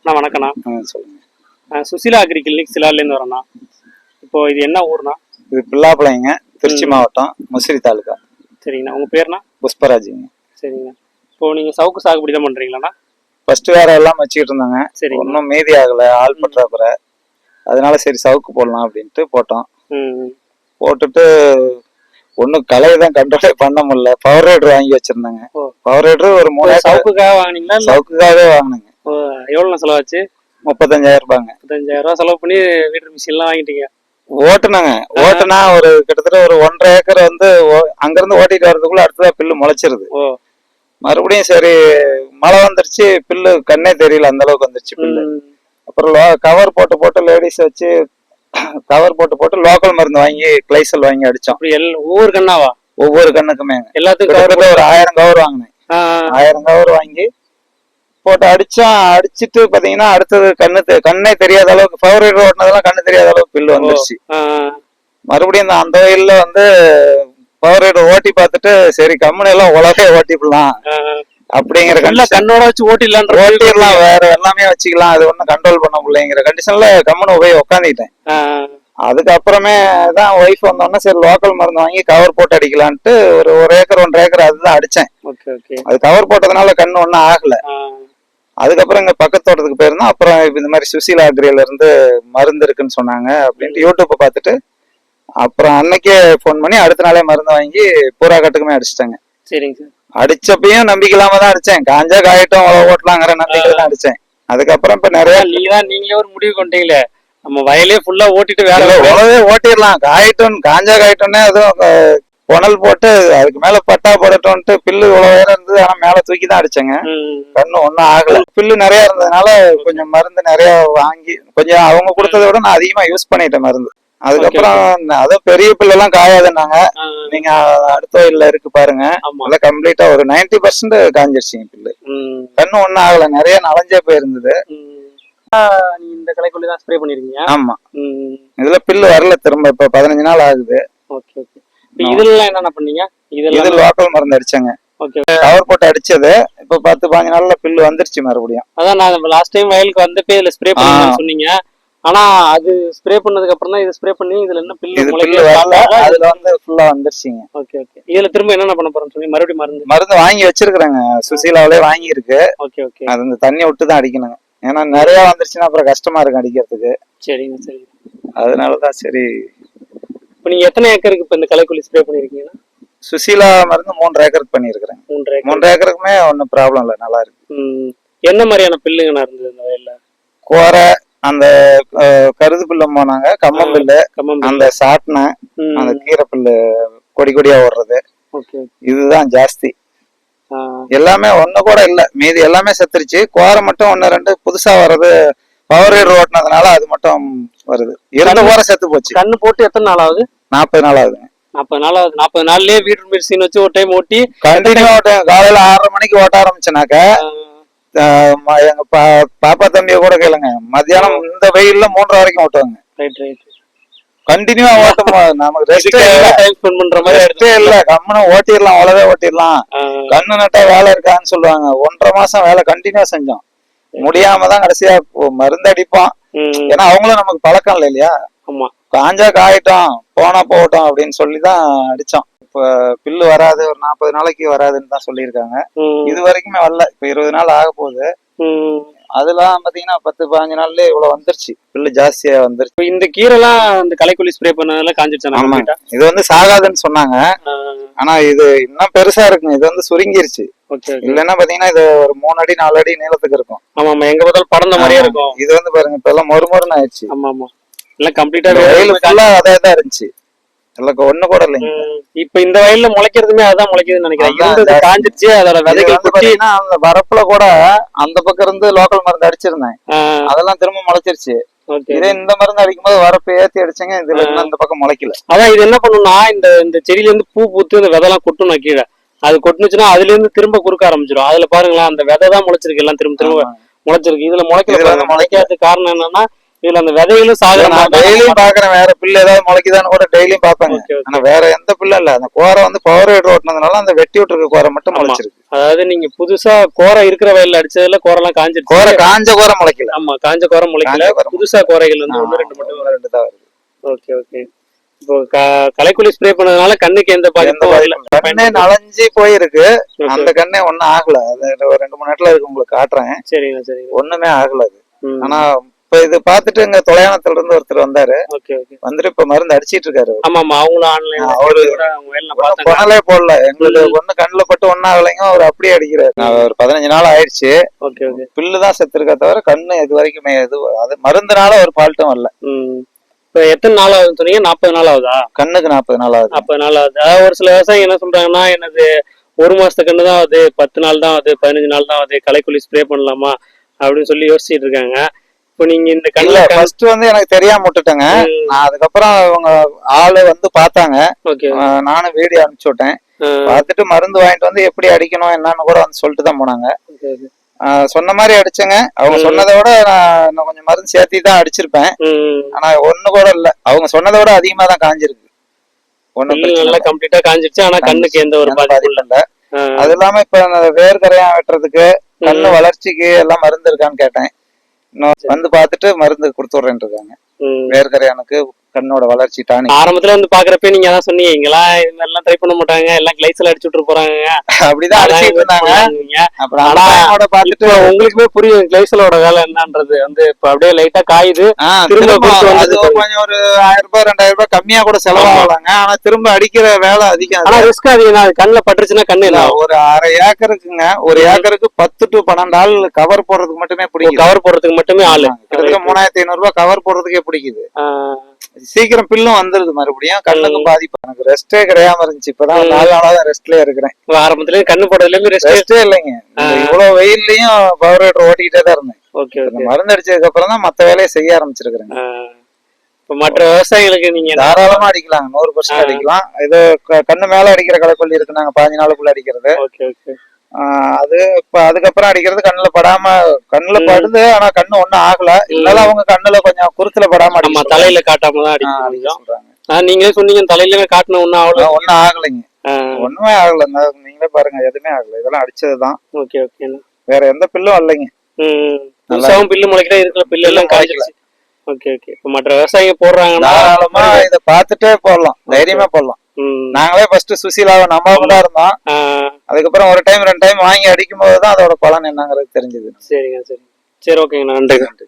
அண்ணா வணக்கண்ணா ஆ, சொல்லுங்க. நான் சுசிலா அக்ரி கிளினிக் சிலார்லேருந்து வரேண்ணா இப்போ இது என்ன ஊர்ண்ணா? இது பிள்ளாப்பாளையங்க திருச்சி மாவட்டம் முசிறி தாலுகா. சரிங்கண்ணா. உங்கள் பேர்ண்ணா? புஷ்பராஜுங்க. சரிங்க இப்போ நீங்கள் சவுக்கு சாகுபடி தான் பண்ணுறீங்களாண்ணா ஃபர்ஸ்ட் வேற எல்லாம் வச்சுக்கிட்டு இருந்தாங்க. சரிங்க ஒன்றும் மீதி ஆகல ஆள் பற்றாக்குறை. அதனால சரி சவுக்கு போடலாம் அப்படின்ட்டு போட்டோம். போட்டுட்டு ஒன்றும் கலையை தான் கண்ட்ரோலே பண்ண முடியல. பவர் ரைடர் வாங்கி வச்சிருந்தாங்க. பவர் ரைடர் ஒரு மூணு சவுக்குக்காக வாங்கினீங்களா சவுக்குக்காகவே வாங்கினேங்க. எவ்வளோ செலவாச்சு? முப்பத்தஞ்சாயிரம் ரூபாங்க. முப்பத்தஞ்சாயிரம் ரூபா செலவு பண்ணி வீட்டு மிஷின்லாம் வாங்கிட்டீங்க. ஓட்டுனாங்க. ஓட்டுனா ஒரு கிட்டத்தட்ட ஒரு ஒன்றரை ஏக்கர் வந்து அங்கிருந்து ஓட்டிட்டு வர்றதுக்குள்ள அடுத்ததா பில்லு முளைச்சிருது. மறுபடியும் சரி மழை வந்துருச்சு பில்லு கண்ணே தெரியல அந்த அளவுக்கு வந்துருச்சு பில்லு. அப்புறம் கவர் போட்டு போட்டு லேடிஸ் வச்சு கவர் போட்டு போட்டு லோக்கல் மருந்து வாங்கி கிளைசல் வாங்கி அடிச்சோம். ஒவ்வொரு கண்ணாவா? ஒவ்வொரு கண்ணுக்குமே எல்லாத்துக்கும் ஒரு ஆயிரம் கவர் வாங்கினேன். ஆயிரம் கவர் வாங்கி போட்டு அடிச்சோம் அடிச்சிட்டு பாத்தீங்கன்னா அடுத்தது கண்ணு கண்ணே தெரியாத அளவுக்கு பவர் ரைடர் ஓட்டினதெல்லாம் கண்ணு தெரியாத அளவுக்கு பில்லு வந்துருச்சு. மறுபடியும் இந்த அந்த வயல்ல வந்து பவர் ஓட்டி பார்த்துட்டு சரி கம்முனு எல்லாம் உலகே ஓட்டிடலாம். அப்படிங்கிற கண்டிஷன் கண்ணோட வச்சு ஓட்டிடலான்ற ஓட்டிடலாம் வேற எல்லாமே வச்சுக்கலாம் அது ஒன்றும் கண்ட்ரோல் பண்ண முடியலைங்கிற கண்டிஷன்ல கம்முனு போய் உக்காந்துக்கிட்டேன் ஆ, அதுக்கப்புறமே தான் ஒய்ஃப் வந்தோடனே சரி லோக்கல் மருந்து வாங்கி கவர் போட்டு அடிக்கலான்ட்டு ஒரு ஒரு ஏக்கர் ஒன்றரை ஏக்கர் அதுதான் அடிச்சேன். அது கவர் போட்டதுனால கண்ணு ஒன்றும் ஆகல. அதுக்கப்புறம் இங்க பக்கத்து தோட்டத்துக்கு போயிருந்தோம். அப்புறம் இந்த மாதிரி சுசீலா அக்ரியில இருந்து மருந்து இருக்குன்னு சொன்னாங்க அப்படின்ட்டு யூடியூப்பை பார்த்துட்டு அப்புறம் அன்னைக்கே ஃபோன் பண்ணி அடுத்த நாளே மருந்து வாங்கி பூரா கட்டுக்குமே அடிச்சிட்டாங்க. சரிங்க சார். அடிச்சப்பையும் நம்பிக்கை இல்லாம தான் அடிச்சேன். காஞ்சா காயட்டும் உழவு ஓட்டலாங்கிற நம்பிக்கை தான் அடிச்சேன். அதுக்கப்புறம் இப்ப நிறைய நீங்க தான் நீங்களே ஒரு முடிவு கொண்டீங்களே. நம்ம வயலே ஃபுல்லா ஓட்டிட்டு வேலை உழவே ஓட்டிடலாம். காயட்டும் காஞ்சா காயட்டும்னே அதுவும் புனல் போட்டு அதுக்கு மேல பட்டா போடட்டும்ட்டு பில்லு இவ்வளவு உயரம் இருந்தது. ஆனா மேல தூக்கி தான் அடிச்சேங்க கண்ணு ஒண்ணும் ஆகல. பில்லு நிறைய இருந்ததுனால கொஞ்சம் மருந்து நிறைய வாங்கி கொஞ்சம் அவங்க கொடுத்ததை விட நான் அதிகமா யூஸ் பண்ணிட்டேன் மருந்து. அதுக்கப்புறம் அதுவும் பெரிய பில்லு எல்லாம் காயாதுன்னாங்க நீங்க அடுத்த வயல்ல இருக்கு பாருங்க. நல்லா கம்ப்ளீட்டா ஒரு 90% பர்சன்ட் காஞ்சிருச்சுங்க பில்லு. கண்ணு ஒண்ணும் ஆகல. நிறைய நலஞ்சே போயிருந்தது. இந்த கலைக்குள்ளே தான் ஸ்ப்ரே பண்ணிருக்கீங்க? ஆமா. இதுல பில்லு வரல திரும்ப. இப்ப பதினஞ்சு நாள் ஆகுது. Okay okay. இதெல்லாம் என்னென்ன பண்ணீங்க? இது லோக்கல் மருந்து அடிச்சாங்க. ஓகே. கவர் போட்டு அடிச்சது. இப்ப பத்து பாஞ்சு நாள்ல பில்லு வந்துருச்சு மறுபடியும். அதான் நான் லாஸ்ட் டைம் வயலுக்கு வந்தப்பே இதுல ஸ்ப்ரே பண்ணீங்கன்னு சொன்னீங்க. ஆனா அது ஸ்ப்ரே பண்ணதுக்கு அப்புறம் தான் இது ஸ்ப்ரே பண்ணி இதுல என்ன பில்லு பில்லு வரல. அதுல வந்து ஃபுல்லா வந்துருச்சுங்க. Okay okay. இதுல திரும்ப என்னென்ன பண்ண போறோம்னு சொல்லி மறுபடியும் மருந்து. மருந்து வாங்கி வச்சிருக்கிறேங்க. சுசீலாவிலே வாங்கி இருக்கு ஓகே ஓகே. அது இந்த தண்ணி விட்டு தான் அடிக்கணுங்க. ஏன்னா நிறைய வந்துருச்சுன்னா அப்புறம் கஷ்டமா இருக்கும் அடிக்கிறதுக்கு. சரிங்க சரிங்க. அதனாலதான் சரி இப்போ நீங்க எத்தனை ஏக்கருக்கு இப்போ இந்த கலைக்குள்ளி ஸ்ப்ரே பண்ணிருக்கீங்கன்னா? சுசீலா மருந்து மூன்று ஏக்கருக்கு பண்ணியிருக்கிறேன். மூன்றரை ஏக்கர். மூன்று ஏக்கருக்குமே ஒன்றும் ப்ராப்ளம் இல்லை நல்லா இருக்கு. ம். என்ன மாதிரியான பில்லுங்கண்ணா இருந்தது இந்த வயல்ல? கோரை அந்த அஹ், கருது பில்லு போனாங்க கம்மம் பில்லு கம்மம் அந்த சாட்டின. அந்த கீரை பில்லு கொடி கொடியா ஓடுறது. ஓகே இதுதான் ஜாஸ்தி. எல்லாமே ஒண்ணு கூட இல்ல மீதி எல்லாமே செத்துருச்சு. கோரை மட்டும் ஒண்ணு ரெண்டு புதுசா வர்றது பவர் ஓட்டுனதுனால அது மட்டும் வருது. இருந்த கோரை செத்து போச்சு. கண்ணு போட்டு எத்தனை நாள் ஆகுது நாற்பது நாள் ஆகுதுங்க நாற்பது நாள் ஆகுது நாற்பது நாள்லயே வீட்டு மெடிசின் வச்சு ஒரு டைம் ஓட்டி கண்டினியூ ஓட்டேன் காலையில ஆறரை மணிக்கு ஓட்ட ஆரம்பிச்சனாக்க எங்க பாப்பா தம்பிய கூட கேளுங்க. மத்தியானம் இந்த வெயில்ல மூன்றரை வரைக்கும் ஓட்டுவாங்க. ரைட் ரைட் கண்டினியூவா ஓட்டும். நமக்கு ரெஸ்டே டைம் ஸ்பெண்ட் பண்ற மாதிரி ரெஸ்டே இல்ல. கம்முன்னு ஓட்டிடலாம் அவ்வளவே ஓட்டிடலாம். கண்ணு நட்டா வேலை இருக்கான்னு சொல்லுவாங்க. ஒன்றரை மாசம் வேலை கண்டினியூவா செஞ்சோம். முடியாம தான் கடைசியா மருந்து அடிப்போம் ம், ஏன்னா அவங்களும் நமக்கு பழக்கம் இல்லை இல்லையா? காஞ்சா காயட்டும் போனா போகட்டும் அப்படின்னு சொல்லி தான் அடிச்சோம் இப்ப பில்லு வராது ஒரு நாற்பது நாளைக்கு வராதுன்னு தான் சொல்லியிருக்காங்க. இது வரைக்குமே வரல. இப்ப இருபது நாள் ஆக போகுது. அதெல்லாம் பாத்தீங்கன்னா பத்து பதினஞ்சு நாள்லயே இவ்வளவு வந்துருச்சு. பில்லு ஜாஸ்தியா வந்துருச்சு. இந்த கீரைலாம் இந்த களைக்கொல்லி ஸ்ப்ரே பண்ணதுல complete இது வந்து சாகாதுன்னு சொன்னாங்க? ஆனா இது இன்னும் பெருசா இருக்குங்க. இது வந்து சுருங்கிருச்சு. இல்லைன்னா பாத்தீங்கன்னா இது ஒரு மூணு அடி நாலு அடி நீளத்துக்கு இருக்கும். ஆமா ஆமா. எங்க பார்த்தாலும் படர்ந்த மாதிரியே இருக்கும். இது வந்து பாருங்க இப்ப எல்லாம் மொறுமொறுன்னு ஆயிடுச்சு. ஆமா ஆமா. எல்லாம் கம்ப்ளீட்டா வெயில் ஃபுல்லா அதே தான் இருந்துச்சு. எல்லாம் ஒண்ணு கூட இல்லைங்க. இப்ப இந்த வயல்ல முளைக்கிறதுமே அதான் முளைக்குதுன்னு நினைக்கிறேன். காஞ்சிருச்சு அதோட விதைகள் பாத்தீங்கன்னா அந்த வரப்புல கூட அந்த பக்கம் இருந்து லோக்கல் மருந்து அடிச்சிருந்தேன். அதெல்லாம் திரும்ப முளைச்சிருச்சு. ஓகே இதே இந்த மருந்து அடிக்கும்போது வரப்பு ஏத்தி அடிச்சேங்க இதுல இந்த பக்கம் முளைக்கல. அதான் இது என்ன பண்ணும்னா இந்த இந்த செடியில இருந்து பூ பூத்து இந்த விதைலாம் கொட்டணும் கீழே. அது கொட்டுனுச்சுன்னா அதுல இருந்து திரும்ப குறுக்க ஆரம்பிச்சிடும் அதுல பாருங்களேன் அந்த விதை தான் முளைச்சிருக்கு. எல்லாம் திரும்ப திரும்ப. முளைச்சிருக்கு. இதுல முளைக்கல. முளைக்காததுக்கு காரணம் என்னன்னா இதுல அந்த விதைகளும் சாகுற டெய்லியும் பாக்குறேன். வேற புல்லு ஏதாவது முளைக்குதான்னு கூட டெய்லியும் பாப்பாங்க. ஆனா வேற எந்த புல்லும் இல்ல. அந்த கோரை வந்து பவர் ஹைட்ரோ ஓட்டினதுனால அந்த வெட்டி விட்டுருக்க கோரை மட்டும். முளைச்சிருக்கு. அதாவது நீங்க புதுசா கோரை இருக்கிற வயல்ல அடிச்சதுல கோரெல்லாம் காஞ்சிருச்சு. கோரை காஞ்ச கோரை முளைக்கல. ஆமா காஞ்ச கோரை முளைக்கல. காஞ்ச புதுசா கோரைகள் வந்து ஒண்ணு ரெண்டு மட்டும் ரெண்டு தான் வருது. Okay okay. இப்போ க- களைக்கொல்லி ஸ்ப்ரே பண்ணதுனால கண்ணுக்கு எந்த எந்த பாதிப்பும். கண்ணே நனைஞ்சு போயிருக்கு. அந்த கண்ணே ஒண்ணும் ஆகல. அது ஒரு ரெண்டு மூணு நேரத்துல இருக்கு உங்களுக்கு காட்டுறேன். சரிங்க சரிங்க. ஒண்ணுமே ஆகல அது. ஆனா இப்ப இது பாத்துட்டு இங்க தொலையானத்துல இருந்து ஒருத்தர் வந்தாரு. Okay okay. வந்துட்டு இப்ப மருந்து அடிச்சிட்டு இருக்காரு. ஆமா ஆமா அவங்களும் ஆன்லைன் அவரு புனலே போடல. எங்களுக்கு ஒண்ணு கண்ணுல பட்டு ஒன்னும் ஆகலைங்க. அவர் அப்படியே அடிக்கிறாரு. நான் ஒரு பதினஞ்சு நாள் ஆயிடுச்சு. Okay okay. பில்லு தான் செத்துருக்கா தவிர கண்ணு இது வரைக்குமே இது அது மருந்துனால ஒரு ஃபால்ட்டும் வரல. இப்போ எத்தனை நாள் ஆகுதுன்னு சொன்னீங்க? நாற்பது நாள் ஆகுதா கண்ணுக்கு நாற்பது நாள் ஆகுது நாற்பது நாள் ஆகுது அதாவது ஒரு சில விவசாயிங்க என்ன சொல்றாங்கன்னா எனது ஒரு மாசத்து கண்ணு தான் ஆகுது பத்து நாள் தான் ஆகுது பதினஞ்சு நாள் தான் ஆகுது களைக்கொல்லி ஸ்ப்ரே பண்ணலாமா? அப்படின்னு சொல்லி யோசிச்சுட்டு இருக்காங்க. இப்போ நீங்க இந்த கண்ணுல ஃபர்ஸ்ட் வந்து எனக்கு தெரியாம விட்டுட்டேங்க. நான் அதுக்கப்புறம் இவங்க ஆளு வந்து பார்த்தாங்க. ஓகே. நானும் வீடியோ அனுப்பிச்சு விட்டேன். பார்த்துட்டு மருந்து வாங்கிட்டு வந்து எப்படி அடிக்கணும் என்னன்னு கூட வந்து சொல்லிட்டு தான் போனாங்க சொன்ன மாதிரி அடிச்சேங்க. அவங்க. சொன்னதை விட நான் இன்னும் கொஞ்சம் மருந்து சேர்த்தி தான் அடிச்சிருப்பேன் ஆனா ஒண்ணு கூட இல்ல. அவங்க சொன்னதை விட அதிகமா தான் காஞ்சிருக்கு. பிரச்சனை நல்லா. கம்ப்ளீட்டா காஞ்சிருச்சு. ஆனா கண்ணுக்கு எந்த ஒரு பாதிப்பும் இல்ல. அது இல்லாம இப்ப அந்த வேர்க்கரையான் வெட்டுறதுக்கு கண்ணு. வளர்ச்சிக்கு எல்லாம் மருந்து இருக்கான்னு கேட்டேன். வந்து பார்த்துட்டு மருந்து கொடுத்துட்றேன்னு இருக்காங்க. வேர்க்கரையானுக்கு கண்ணோட வளர்ச்சி டானிக் ஆரம்பத்துல வந்து பாக்குறப்ப நீங்க அதான் சொன்னீங்க இங்கெல்லாம் இது மாதிரிலாம் ட்ரை பண்ண மாட்டாங்க எல்லாம் கிளைஸ்ல அடிச்சு விட்டு போறாங்க அப்படிதான் அடிச்சிட்டு இருந்தாங்க. அப்புறம் ஆனா, பார்த்துட்டு உங்களுக்குமே புரியும் கிளைசலோட வேலை என்னன்றது. வந்து இப்ப அப்படியே லைட்டா காயுது திரும்ப அது கொஞ்சம் ஒரு ஆயிரம் ரூபாய் ரெண்டாயிரம் ரூபாய் கம்மியா கூட செலவாகலாங்க. ஆனா திரும்ப அடிக்கிற வேலை அதிகம். ஆனா அது. ரிஸ்க் அதிகம். தான் கண்ணுல பட்டுருச்சுன்னா கண்ணு இல்ல, ஒரு அரை ஏக்கருக்குங்க. ஒரு ஏக்கருக்கு பத்து டு பன்னெண்டு ஆள் கவர் போடுறதுக்கு மட்டுமே பிடிக்குது. கவர் போடுறதுக்கு மட்டுமே ஆளு. கிட்டத்தட்ட மூணாயிரத்தி ஐநூறு ரூபாய் கவர் போடுறதுக்கே பிடிக்குது. சீக்கிரம் பில்லும் வந்துருது மறுபடியும். கண்ணுக்கும் பாதிப்பு. எனக்கு ரெஸ்டே கிடையாம இருந்துச்சு. இப்பதான். நாலு நாளா தான் ரெஸ்ட்லயே இருக்கிறேன். ஆரம்பத்துல கண்ணு போடுறதுல இருந்து ரெஸ்ட் இல்லைங்க. இவ்வளவு வெயில்லயும் பவர் ஹீட்டர் ஓட்டிக்கிட்டே தான் இருந்தேன். ஓகே மருந்து அடிச்சதுக்கு அப்புறம் தான் மத்த வேலையை செய்ய ஆரம்பிச்சிருக்கிறேன் இப்ப மற்ற விவசாயிகளுக்கு நீங்க தாராளமா அடிக்கலாம் நூறு. பர்சன்ட் அடிக்கலாம். இது கண்ணு மேல அடிக்கிற களைக்கொல்லி இருக்கு நாங்க பாஞ்சு நாளுக்குள்ள அடிக்கிறது. Okay okay. ஆஹ் அது இப்ப அதுக்கப்புறம் அடிக்கிறது கண்ணுல படாம கண்ணுல. படுது ஆனா கண்ணு ஒண்ணும் ஆகல. இருந்தாலும் அவங்க கண்ணுல கொஞ்சம் குருத்துல படாம சொல்றாங்க. தலையில காட்டாம தான் ஆ, அடிக்க அடிக்க முடியும். சொல்றாங்க. ஆ, நீங்களே சொன்னீங்க தலையில காட்டின ஒண்ணும் ஆனா ஒண்ணும் ஆகலைங்க. ஒண்ணுமே ஆகல. நீங்களே பாருங்க எதுவுமே ஆகல. இதெல்லாம் அடிச்சதுதான் ஓகே ஓகே. வேற எந்த பில்லும் இல்லைங்க புதுசாவும் பில்லு முளைக்கிட்டா இருக்கிற பில்லு எல்லாம் காய்ச்சிருச்சு. Okay okay. இப்ப மற்ற விவசாயிங்க போடுறாங்கன்னா இத பாத்துட்டே போடலாம். தைரியமா போடலாம். நாங்களே ஃபர்ஸ்ட் சுசீலாவை நம்பாம தான் இருந்தோம். அதுக்கப்புறம் ஒரு டைம் ரெண்டு டைம் வாங்கி அடிக்கும் போதுதான் அதோட பலன் என்னங்கிறது தெரிஞ்சது. சரிங்க சரி. சரி ஓகேங்க நன்றி நன்றி